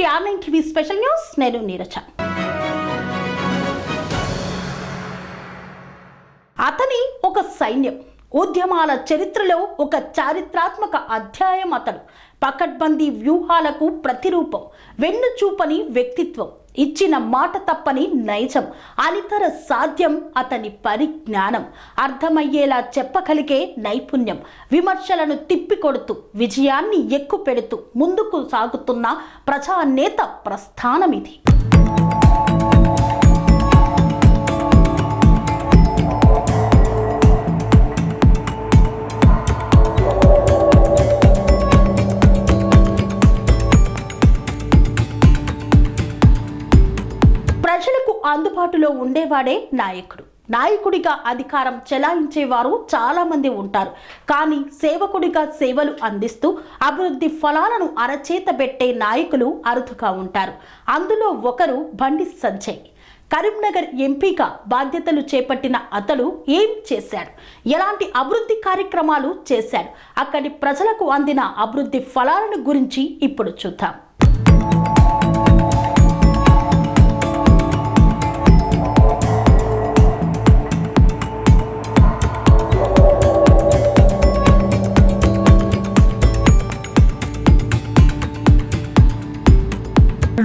To online TV special news నేను నీరజ. అతని ఒక సైన్యం ఉద్యమాల చరిత్రలో ఒక చారిత్రాత్మక అధ్యాయం అతడు. పకడ్బందీ వ్యూహాలకు ప్రతిరూపం వెన్ను చూపని వ్యక్తిత్వం. ఇచ్చిన మాట తప్పని నైజం అనితర సాధ్యం అతని పరిజ్ఞానం అర్థమయ్యేలా చెప్పగలిగే నైపుణ్యం. విమర్శలను తిప్పికొడుతూ విజయాన్ని ఎక్కుపెడుతూ ముందుకు సాగుతున్న ప్రజానేత ప్రస్థానమిది. ఇది అందుబాటులో ఉండేవాడే నాయకుడు. నాయకుడిగా అధికారం చెలాయించేవారు చాలామంది ఉంటారు. కానీ సేవకుడిగా సేవలు అందిస్తూ అభివృద్ధి ఫలాలను అరచేత పెట్టే నాయకులు అరుదుగా ఉంటారు. అందులో ఒకరు బండి సంజయ్. కరీంనగర్ ఎంపీగా బాధ్యతలు చేపట్టిన అతడు ఏం చేశాడు? ఎలాంటి అభివృద్ధి కార్యక్రమాలు చేశాడు? అక్కడి ప్రజలకు అందిన అభివృద్ధి ఫలాలను గురించి ఇప్పుడు చూద్దాం.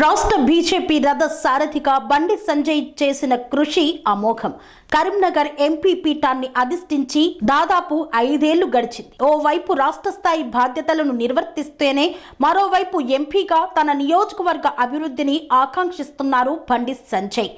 రాష్ట్ర బీజేపీ రథ సారథిగా బండి సంజయ్ చేసిన కృషి అమోఘం. కరీంనగర్ ఎంపీ పీఠాన్ని అధిష్ఠించి దాదాపు ఐదేళ్ళు గడిచింది. ఓవైపు రాష్ట్ర స్థాయి బాధ్యతలను నిర్వర్తిస్తేనే మరోవైపు ఎంపీగా తన నియోజకవర్గ అభివృద్ధిని ఆకాంక్షిస్తున్నారు బండి సంజయ్.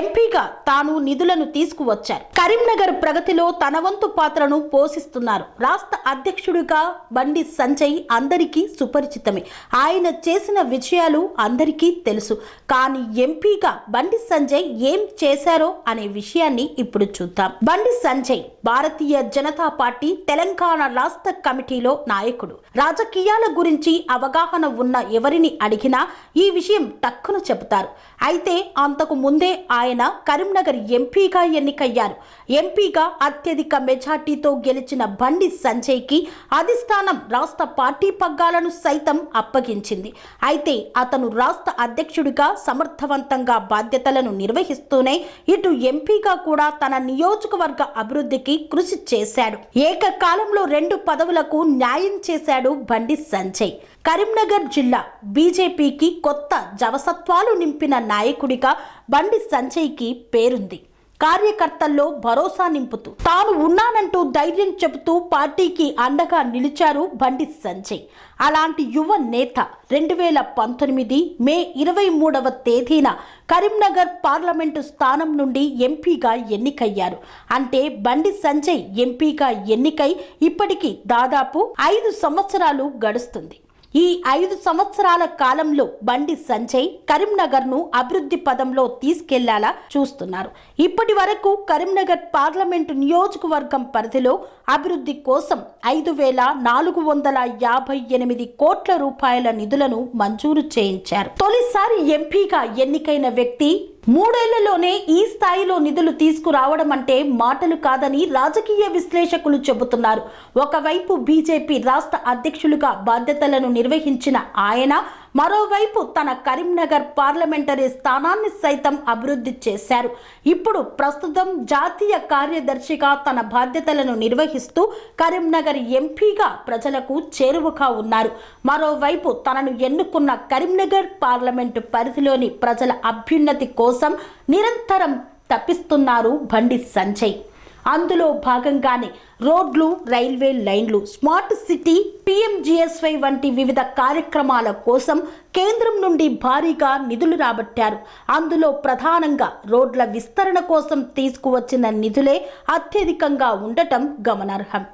ఎంపీగా తాను నిధులను తీసుకువచ్చారు. కరీంనగర్ ప్రగతిలో తన వంతు పాత్రను పోషిస్తున్నారు. రాష్ట్ర అధ్యక్షుడిగా బండి సంజయ్ అందరికీ సుపరిచితమే. ఆయన చేసిన విజయాలు అందరికీ తెలుసు. కానీ ఎంపీగా బండి సంజయ్ ఏం చేశారో అనే విషయాన్ని ఇప్పుడు చూద్దాం. బండి సంజయ్ భారతీయ జనతా పార్టీ తెలంగాణ రాష్ట్ర కమిటీలో నాయకుడు. రాజకీయాల గురించి అవగాహన ఉన్న ఎవరిని అడిగినా ఈ విషయం టక్కున చెబుతారు. అయితే అంతకు ముందే ఆయన కరీంనగర్ ఎంపీగా ఎన్నికయ్యారు. ఎంపీగా అత్యధిక మెజార్టీతో గెలిచిన బండి సంజయ్కి అధిష్టానం రాష్ట్ర పార్టీ పగ్గాలను సైతం అప్పగించింది. అయితే అతను రాష్ట్ర అధ్యక్షుడిగా సమర్థవంతంగా బాధ్యతలను నిర్వహిస్తూనే ఇటు ఎంపీగా కూడా తన నియోజకవర్గ అభివృద్ధికి కృషి చేశాడు. ఏకకాలంలో రెండు పదవులకు న్యాయం చేశాడు బండి సంజయ్. కరీంనగర్ జిల్లా బీజేపీకి కొత్త జవసత్వాలు నింపిన నాయకుడిగా బండి సంజయ్కి పేరుంది. కార్యకర్తల్లో భరోసా నింపుతూ తాను ఉన్నానంటూ ధైర్యం చెబుతూ పార్టీకి అండగా నిలిచారు బండి సంజయ్. అలాంటి యువ నేత రెండు వేల పంతొమ్మిది మే ఇరవై మూడవ తేదీన కరీంనగర్ పార్లమెంటు స్థానం నుండి ఎంపీగా ఎన్నికయ్యారు. అంటే బండి సంజయ్ ఎంపీగా ఎన్నికై ఇప్పటికి దాదాపు ఐదు సంవత్సరాలు గడుస్తుంది. ఈ ఐదు సంవత్సరాల కాలంలో బండి సంజయ్ కరీంనగర్ను అభివృద్ధి పదంలో తీసుకెళ్ళాలా చూస్తున్నారు. ఇప్పటి వరకు కరీంనగర్ పార్లమెంటు నియోజకవర్గం పరిధిలో అభివృద్ధి కోసం ఐదు వేల నాలుగు వందల యాభై ఎనిమిది కోట్ల రూపాయల నిధులను మంజూరు చేయించారు. తొలిసారి ఎంపీగా ఎన్నికైన వ్యక్తి మూడేళ్ళలోనే ఈ స్థాయిలో నిధులు తీసుకురావడం అంటే మాటలు కాదని రాజకీయ విశ్లేషకులు చెబుతున్నారు. ఒకవైపు బీజేపీ రాష్ట్ర అధ్యక్షులుగా బాధ్యతలను నిర్వహించిన ఆయన మరోవైపు తన కరీంనగర్ పార్లమెంటరీ స్థానాన్ని సైతం అభివృద్ధి చేశారు. ఇప్పుడు ప్రస్తుతం జాతీయ కార్యదర్శిగా తన బాధ్యతలను నిర్వహిస్తూ కరీంనగర్ ఎంపీగా ప్రజలకు చేరువగా ఉన్నారు. మరోవైపు తనను ఎన్నుకున్న కరీంనగర్ పార్లమెంటు పరిధిలోని ప్రజల అభ్యున్నతి కోసం నిరంతరం తప్పిస్తున్నారు బండి సంజయ్. అందులో భాగంగానే రోడ్లు రైల్వే లైన్లు స్మార్ట్ సిటీ పిఎంజిఎస్వై వంటి వివిధ కార్యక్రమాల కోసం కేంద్రం నుండి భారీగా నిధులు రాబట్టారు. అందులో ప్రధానంగా రోడ్ల విస్తరణ కోసం తీసుకువచ్చిన నిధులే అత్యధికంగా ఉండటం గమనార్హం.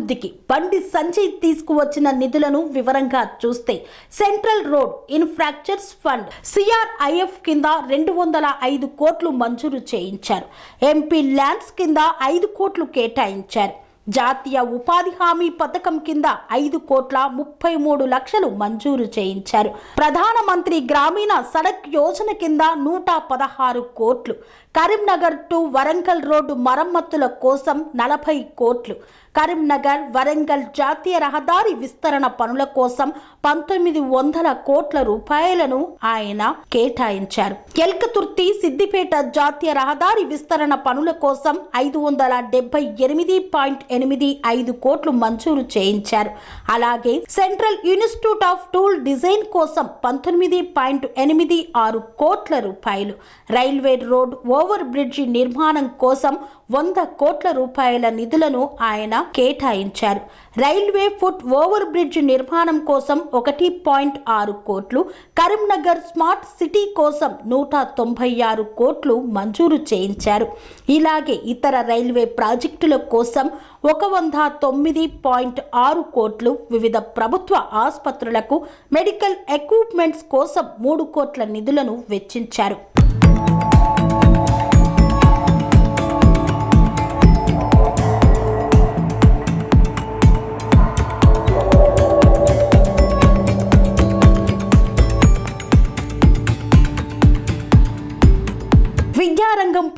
అభివృద్ధికి బండి సంజయ్ తీసుకువచ్చిన నిధులను వివరంగా చూస్తే central road infrastructure fund CRIF కింద రెండు వందల ఐదు కోట్లు మంజూరు చేయించారు. ఎంపీ ల్యాండ్స్ కింద ఐదు కోట్లు కేటాయించారు. జాతీయ ఉపాధి హామీ పథకం కింద ఐదు కోట్ల ముప్పై మూడు లక్షలు మంజూరు చేయించారు. ప్రధానమంత్రి గ్రామీణ సడక్ యోజన కింద నూట పదహారు కోట్లు. కరీంనగర్ టు వరంగల్ రోడ్డు మరమ్మతుల కోసం నలభై కోట్లు. కరీంనగర్ వరంగల్ జాతీయ రహదారి విస్తరణ పనుల కోసం పంతొమ్మిది వందల కోట్ల రూపాయలను ఆయన కేటాయించారు. ఎల్కతుర్తి సిద్దిపేట జాతీయ రహదారి విస్తరణ పనుల కోసం ఐదు వందల డెబ్బై ఎనిమిది పాయింట్ ఎనిమిది ఐదు కోట్లు మంజూరు చేయించారు. అలాగే central institute of tool design కోసం పంతొమ్మిది పాయింట్ ఎనిమిది ఆరు కోట్ల రూపాయలు. రైల్వే రోడ్ ఓవర్ బ్రిడ్జి నిర్మాణం కోసం వంద కోట్ల రూపాయల నిధులను ఆయన కేటాయించారు. రైల్వే ఫుట్ ఓవర్ బ్రిడ్జ్ నిర్మాణం కోసం ఒకటి పాయింట్ ఆరు కోట్లు కరీంనగర్ స్మార్ట్ సిటీ కోసం నూట తొంభై ఆరు కోట్లు మంజూరు చేయించారు. ఇలాగే ఇతర రైల్వే ప్రాజెక్టుల కోసం ఒక వంద తొమ్మిది పాయింట్ ఆరు కోట్లు వివిధ ప్రభుత్వ ఆసుపత్రులకు మెడికల్ ఎక్విప్మెంట్స్ కోసం మూడు కోట్ల నిధులను వెచ్చించారు.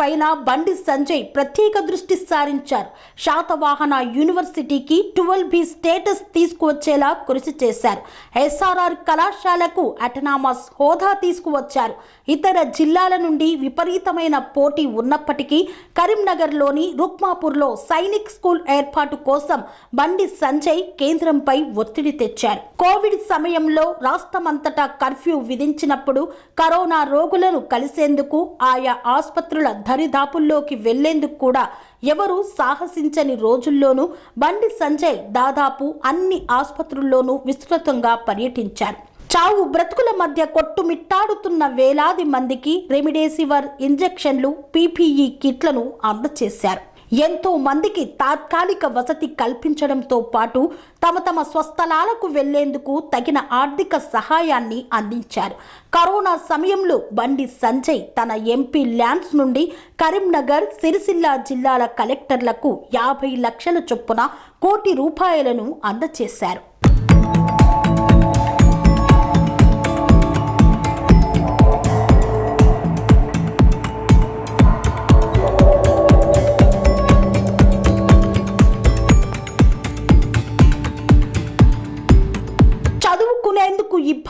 పైన బండి సంజయ్ ప్రత్యేక దృష్టి సారించారు. శాతవాహన యూనివర్సిటీకి ట్వెల్వ్ బి స్టేటస్ తీసుకువచ్చేలా కృషి చేశారు. ఎస్ఆర్ఆర్ కళాశాలకు అటనామస్ హోదా తీసుకువచ్చారు. ఇతర జిల్లాల నుండి విపరీతమైన పోటీ ఉన్నప్పటికీ కరీంనగర్లోని రుక్మాపూర్లో సైనిక్ స్కూల్ ఏర్పాటు కోసం బండి సంజయ్ కేంద్రంపై ఒత్తిడి తెచ్చారు. కోవిడ్ సమయంలో రాష్ట్రమంతటా కర్ఫ్యూ విధించినప్పుడు కరోనా రోగులను కలిసేందుకు ఆయా ఆసుపత్రుల దరిదాపుల్లోకి వెళ్ళేందుకు కూడా ఎవరూ సాహసించని రోజుల్లోనూ బండి సంజయ్ దాదాపు అన్ని ఆసుపత్రుల్లోనూ విస్తృతంగా పర్యటించారు. చావు బ్రతుకుల మధ్య కొట్టుమిట్టాడుతున్న వేలాది మందికి రెమిడేసివర్ ఇంజెక్షన్లు పీపీఈ కిట్లను అందజేశారు. ఎంతో మందికి తాత్కాలిక వసతి కల్పించడంతో పాటు తమ తమ స్వస్థలాలకు వెళ్ళేందుకు తగిన ఆర్థిక సహాయాన్ని అందించారు. కరోనా సమయంలో బండి సంజయ్ తన ఎంపీ ల్యాండ్స్ నుండి కరీంనగర్ సిరిసిల్ల జిల్లాల కలెక్టర్లకు యాభై లక్షల చొప్పున కోటి రూపాయలను అందజేశారు.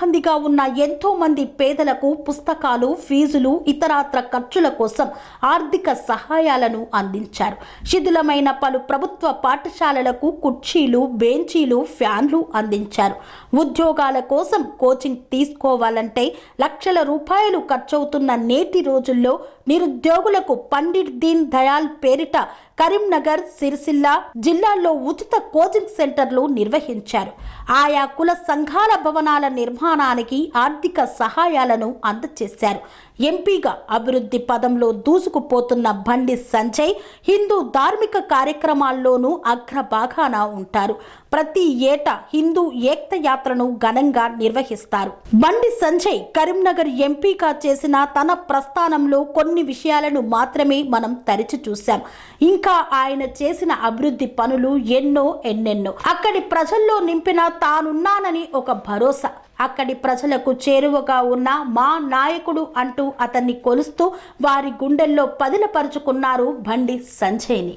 ఇబ్బందిగా ఉన్న ఎంతో మంది పేదలకు పుస్తకాలు ఫీజులు ఇతరాత్ర ఖర్చుల కోసం ఆర్థిక సహాయాలను అందించారు. శిథిలమైన పలు ప్రభుత్వ పాఠశాలలకు కుర్చీలు బెంచీలు ఫ్యాన్లు అందించారు. ఉద్యోగాల కోసం కోచింగ్ తీసుకోవాలంటే లక్షల రూపాయలు ఖర్చవుతున్న నేటి రోజుల్లో నిరుద్యోగులకు పండిట్ దీన్ దయాల్ పేరిట కరీంనగర్ సిరిసిల్ల జిల్లాల్లో ఉచిత కోచింగ్ సెంటర్లు నిర్వహించారు. ఆయా కుల సంఘాల భవనాల నిర్మాణానికి ఆర్థిక సహాయాలను అందజేశారు. ఎంపీగా అభివృద్ధి పదంలో దూసుకుపోతున్న బండి సంజయ్ హిందూ ధార్మిక కార్యక్రమాల్లోనూ అగ్రభాగాన ఉంటారు. ప్రతి ఏటా హిందూ ఏక్త యాత్రను ఘనంగా నిర్వహిస్తారు. బండి సంజయ్ కరీంనగర్ ఎంపీగా చేసిన తన ప్రస్థానంలో కొన్ని విషయాలను మాత్రమే మనం తరిచి చూశాం. ఇంకా ఆయన చేసిన అభివృద్ధి పనులు ఎన్నో ఎన్నెన్నో. అక్కడి ప్రజల్లో నింపిన తానున్నానని ఒక భరోసా. అక్కడి ప్రజలకు చేరువగా ఉన్న మా నాయకుడు అంటూ అతన్ని కొలుస్తూ వారి గుండెల్లో పదిలపరుచుకున్నారు బండి సంజయ్ని.